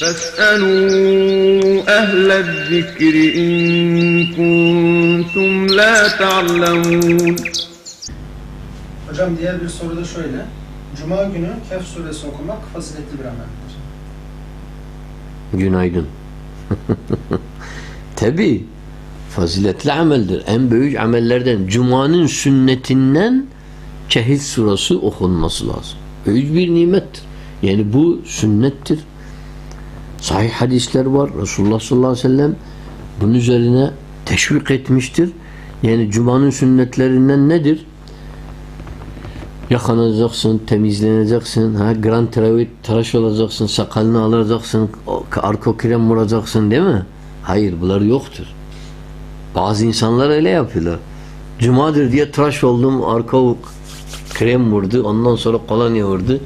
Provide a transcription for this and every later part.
فاسألوا أهل الذكر إن كنتم لا تعلمون Hocam diğer bir soru da şöyle. Cuma günü Kehf suresi okumak faziletli bir ameldir. Günaydın. Tabi faziletli ameldir. En büyük amellerden Cuma'nın sünnetinden Kehf surası okunması lazım. Büyük bir nimettir. Yani bu sünnettir. Sahih hadisler var. Resulullah sallallahu aleyhi ve sellem bunun üzerine teşvik etmiştir. Yani Cuma'nın sünnetlerinden nedir? Yakanacaksın, temizleneceksin, ha, grand teravih tıraş olacaksın, sakalını alacaksın, arko krem vuracaksın değil mi? Hayır bunlar yoktur. Bazı insanlar öyle yapıyorlar. Cumadır diye tıraş oldum, arka krem vurdu, ondan sonra kolonya vurdu.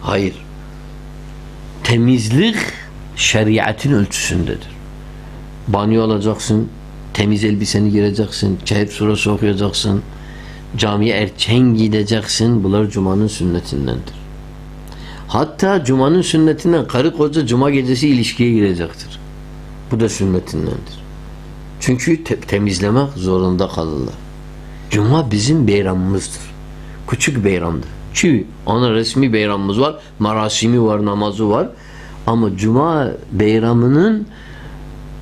Hayır. Temizlik şeriatın ölçüsündedir. Banyo alacaksın, temiz elbiseni gireceksin, Kehf surası okuyacaksın, camiye erken gideceksin. Bunlar Cuma'nın sünnetindendir. Hatta Cuma'nın sünnetinden karı koca Cuma gecesi ilişkiye girecektir. Bu da sünnetindendir. Çünkü te- temizlemek zorunda kalırlar. Cuma bizim beyramımızdır. Küçük beyramdır. Çünkü ona resmi beyramımız var, marasimi var, namazı var. Ama Cuma beyramının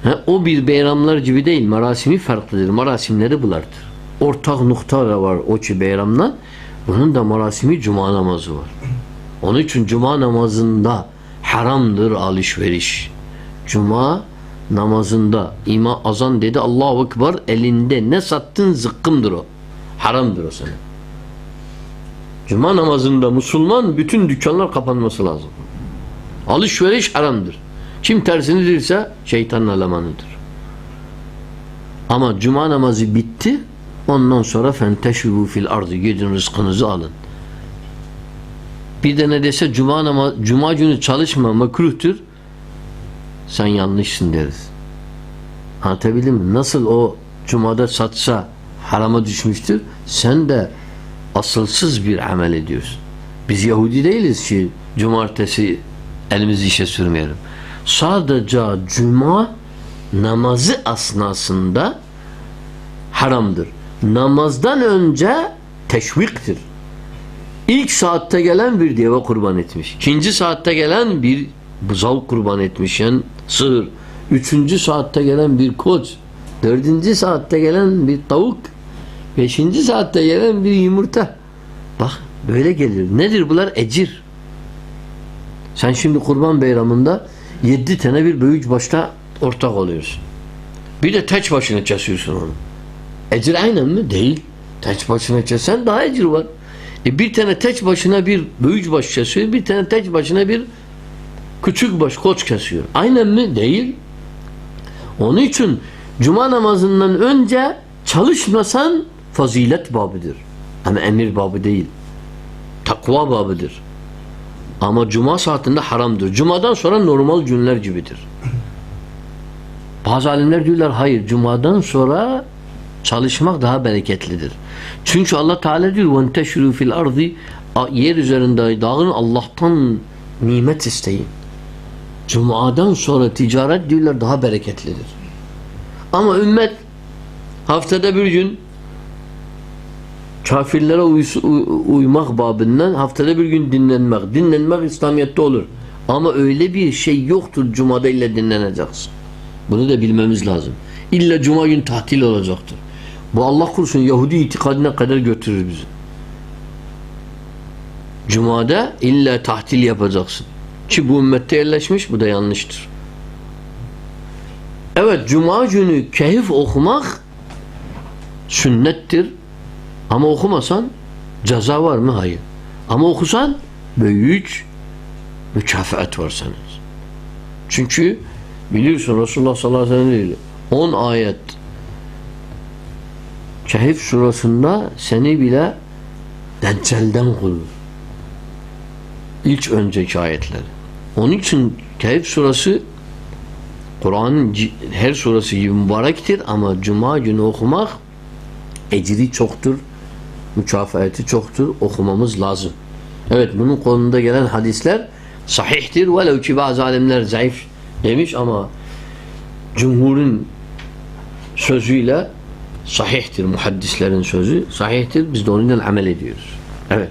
he, o bir beyramlar gibi değil. Marasimi farklıdır. Marasimleri bulardır. Ortak nokta da var o ki beyramla. Bunun da marasimi Cuma namazı var. Onun için Cuma namazında haramdır alışveriş. Cuma namazında ima azan dedi Allahu Ekber elinde ne sattın zıkkımdır o. Haramdır o sana. Cuma namazında Müslüman bütün dükkanlar kapanması lazım. Alışveriş haramdır. Kim tersini dirse şeytanın elemanıdır. Ama cuma namazı bitti. Ondan sonra fenteşivu fil ardı gidin rızkınızı alın. Bir de ne dese cuma namaz, cuma günü çalışma makruhtur. Sen yanlışsın deriz. Anlatabildim mi? Nasıl o cumada satsa harama düşmüştür. Sen de asılsız bir amel ediyorsun. Biz Yahudi değiliz ki cumartesi elimizi işe sürmeyelim. Sadece cuma namazı asnasında haramdır. Namazdan önce teşviktir. İlk saatte gelen bir deve kurban etmiş. İkinci saatte gelen bir buzav kurban etmiş. Yani sığır. Üçüncü saatte gelen bir koç. Dördüncü saatte gelen bir tavuk. Beşinci saatte gelen bir yumurta. Bak böyle gelir. Nedir bunlar? Ecir. Sen şimdi kurban bayramında yedi tane bir büyük başta ortak oluyorsun. Bir de teç başına kesiyorsun onu. Ecir aynen mi? Değil. Teç başına kesen daha ecir var. E bir tane teç başına bir büyük baş kesiyor, bir tane teç başına bir küçük baş koç kesiyor. Aynen mi? Değil. Onun için cuma namazından önce çalışmasan fazilet babıdır. Ama emir babı değil. Takva babıdır. Ama cuma saatinde haramdır. Cumadan sonra normal günler gibidir. Bazı alimler diyorlar hayır cumadan sonra çalışmak daha bereketlidir. Çünkü Allah Teala diyor وَانْتَشْرُوا fil ardı yer üzerinde dağın Allah'tan nimet isteyin. Cuma'dan sonra ticaret diyorlar daha bereketlidir. Ama ümmet haftada bir gün kafirlere uymak babından haftada bir gün dinlenmek. Dinlenmek İslamiyet'te olur. Ama öyle bir şey yoktur Cuma'da illa dinleneceksin. Bunu da bilmemiz lazım. İlla Cuma gün tatil olacaktır. Bu Allah korusun Yahudi itikadına kadar götürür bizi. Cuma'da illa tatil yapacaksın. Ki bu ümmette yerleşmiş bu da yanlıştır. Evet Cuma günü keyif okumak sünnettir. Ama okumasan ceza var mı? Hayır. Ama okusan büyük mükafat var sana. Çünkü biliyorsun Resulullah sallallahu aleyhi ve sellem dedi, 10 ayet Kehif surasında seni bile Deccal'den korur. İlk önceki ayetleri. Onun için Kehif surası Kur'an'ın her surası gibi mübarektir ama Cuma günü okumak ecri çoktur, mükafatı çoktur, okumamız lazım. Evet bunun konunda gelen hadisler Sahihtir. Velev ki bazı alimler zayıf demiş ama cumhurun sözüyle sahihtir. Muhaddislerin sözü sahihtir. Biz de onunla amel ediyoruz. Evet.